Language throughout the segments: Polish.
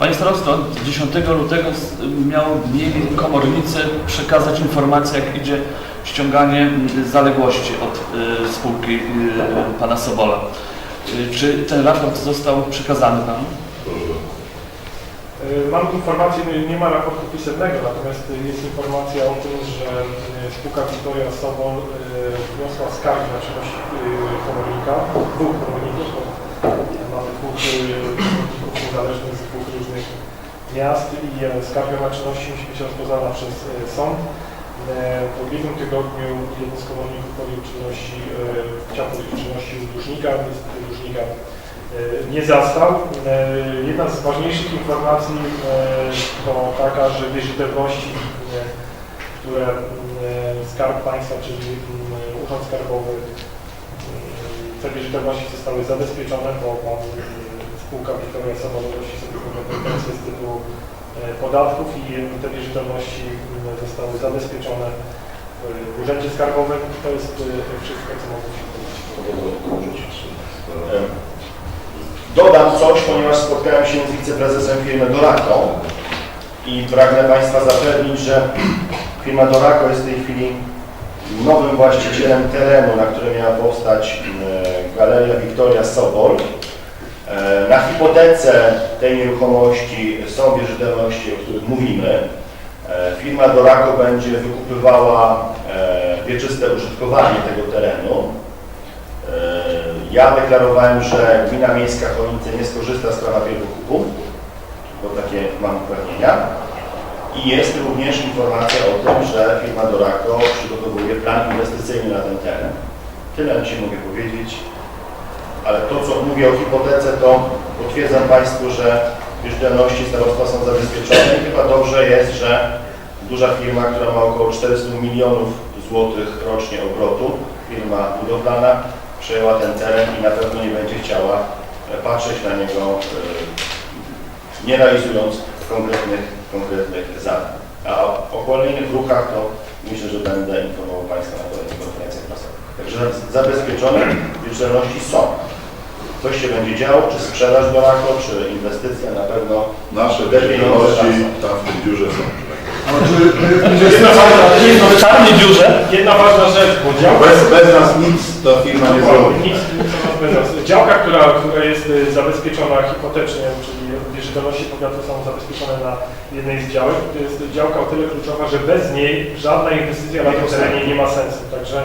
Panie starosto, 10 lutego miał, mieli komornicy przekazać informację, jak idzie ściąganie m, zaległości od y, spółki y, pana Sobola. Y, czy ten raport został przekazany panu? Y, Mam informację, nie- ma raportu pisemnego, natomiast jest informacja o tym, że y, spółka Victoria Sobol y, wniosła skargę na czynności y, komornika, dwóch komorników, mamy dwóch niezależnych z dwóch różnych miast i e, skarga na czynności musi być rozpoznana przez y, sąd. E, W ubiegłym tygodniu jeden z komorników podjął czynności, e, chciał podjąć czynności u dłużnika, niestety dłużnika e, nie zastał. E, Jedna z ważniejszych informacji e, to taka, że wierzytelności, e, które e, Skarb Państwa, czyli Urząd Skarbowy, te wierzytelności zostały zabezpieczone, bo pan e, spółka Wiktoria Samorządowości sobie kompetencje z tytułu e, podatków i te wierzytelności mm, zostały zabezpieczone w Urzędzie Skarbowym. To jest e, wszystko, co mogę się powiedzieć. Dodam coś, ponieważ spotkałem się z wiceprezesem firmy Dorako i pragnę Państwa zapewnić, że firma Dorako jest w tej chwili nowym właścicielem terenu, na którym miała powstać e, Galeria Wiktoria Sobol. E, Na hipotece tej nieruchomości są wierzytelności, o których mówimy. E, Firma Dorako będzie wykupywała e, wieczyste użytkowanie tego terenu. Ja deklarowałem, że Gmina Miejska Chojnice nie skorzysta z prawa pierwokupu, bo takie mam uprawnienia. I jest również informacja o tym, że firma Dorako przygotowuje plan inwestycyjny na ten teren. Tyle dzisiaj mogę powiedzieć, ale to, co mówię o hipotece, to potwierdzam Państwu, że wierzytelności starostwa są zabezpieczone i chyba dobrze jest, że duża firma, która ma około 400 milionów złotych rocznie obrotu, firma budowlana, przejęła ten teren i na pewno nie będzie chciała e, patrzeć na niego, e, nie realizując konkretnych, konkretnych zadań. A o kolejnych ruchach to myślę, że będę informował Państwa na kolejnych konferencjach prasowych. Także zabezpieczone wierzytelności są. Coś się będzie działo, czy sprzedaż do RAKO, czy inwestycja, na pewno Nasze Te pieniądze tam są. tam w tej dziurze są. Jedna ważna, W czarnej dziurze? jedna ważna rzecz, bo Bez, bez nas nic ta firma nie zrobi. nic. Działka która, która jest y, zabezpieczona hipotecznie, czyli wierzytelności powiatu są zabezpieczone na jednej z działek, to jest działka o tyle kluczowa, że bez niej żadna inwestycja na tym terenie nie ma sensu. Także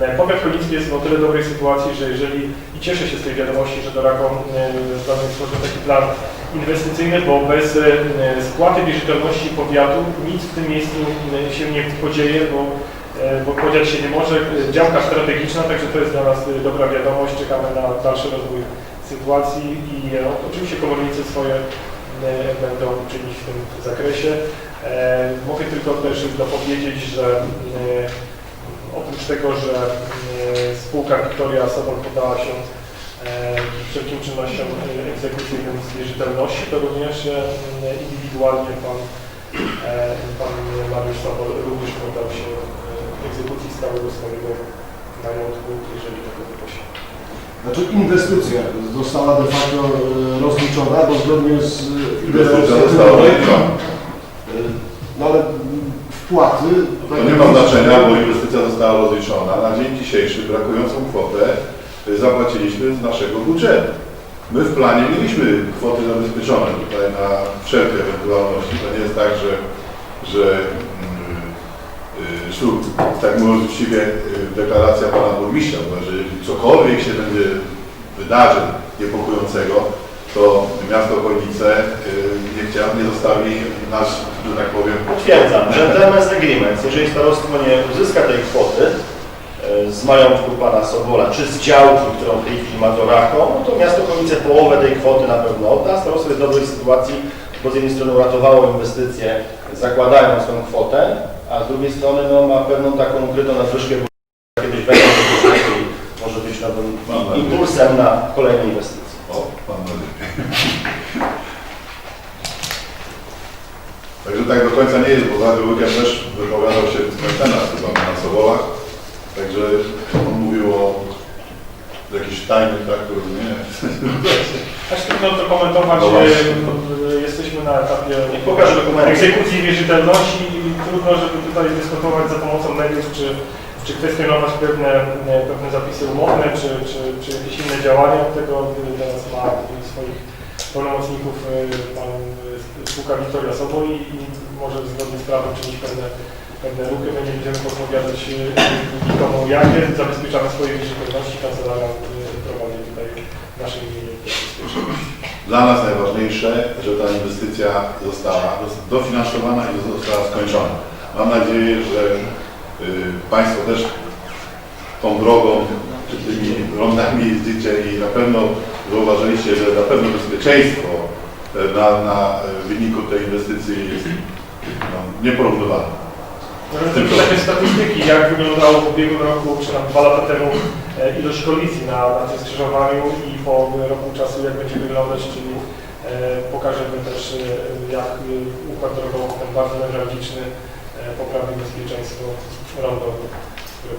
m, powiat chojnicki jest w o tyle dobrej sytuacji, że jeżeli i cieszę się z tej wiadomości, że Dorakom planuje stworzyć taki plan inwestycyjny, bo bez spłaty wierzytelności powiatu nic w tym miejscu się nie podzieje, bo, bo podziać się nie może. E, Działka strategiczna, także to jest dla nas e, dobra wiadomość. Czekamy na dalszy rozwój sytuacji i e, oczywiście komornicy swoje e, będą czynić w tym zakresie. E, Mogę tylko też dopowiedzieć, że e, oprócz tego, że e, spółka Victoria Sobol podała się e, wszelkim czynnościom e, egzekucyjnym z wierzytelności, to również e, indywidualnie pan, e, pan Mariusz Sobol również poddał się e, egzekucji stałego swojego majątku, jeżeli takiego posiada. Znaczy inwestycja została de facto e, rozliczona, bo zgodnie z Inwestycja została rozliczona. No ale wpłaty... To nie ma znaczenia, bo inwestycja została rozliczona. Na dzień dzisiejszy brakującą kwotę zapłaciliśmy z naszego budżetu. My w planie mieliśmy kwoty zabezpieczone tutaj na wszelkie ewentualności. To nie jest tak, że, że sztuk, tak mówiąc uczciwie, yy, deklaracja pana burmistrza, że jeżeli cokolwiek się będzie wydarzy niepokojącego, to miasto Chojnice yy, nie, chcia, nie zostawi nas, że tak powiem, Potwierdzam, gentleman's agreement, jeżeli starostwo nie uzyska tej kwoty e, z majątku pana Sobola, czy z działki, którą w tej chwili ma Dorako, no to miasto Chojnice połowę tej kwoty na pewno odda. Starostwo jest w dobrej sytuacji, bo z jednej strony uratowało inwestycje, zakładając tą kwotę, a z drugiej strony no, ma pewną taką ukrytą nadwyżkę, bo kiedyś będzie i może być nowym impulsem na kolejne inwestycje. O, pan nadzieję. Także tak do końca nie jest, bo za weekend też wypowiadał się mecenas chyba na Sobolach. Także on mówił o jakichś tajnych, tak, to nie. Aż trudno to komentować, No e, właśnie. Na etapie dokumenty. egzekucji wierzytelności i trudno, żeby tutaj dyskutować za pomocą mediów, czy, czy kwestionować pewne, e, pewne zapisy umowne, czy, czy, czy jakieś inne działania. Od tego e, teraz ma swoich pełnomocników e, pan spółka Wiktoria Sobo i, i może zgodnie z prawem czynić pewne, pewne ruchy. My nie będziemy podpowiadać nikomu, jakie zabezpieczamy swoje wierzytelności. Kancelaria prowadzi tutaj w naszym imieniu. Dla nas najważniejsze, że ta inwestycja została dofinansowana i została skończona. Mam nadzieję, że y, Państwo też tą drogą, czy tymi rondami jeździcie i na pewno zauważyliście, że na pewno bezpieczeństwo e, na, na wyniku tej inwestycji jest no, nieporównywane. Tylko takie statystyki, jak wyglądało w ubiegłym roku, czy tam dwa lata temu e, ilość kolizji na, na tym skrzyżowaniu i po roku czasu jak będzie wyglądać, czyli e, pokażemy też e, jak układ drogowy ten bardzo newralgiczny poprawi bezpieczeństwo rondo, które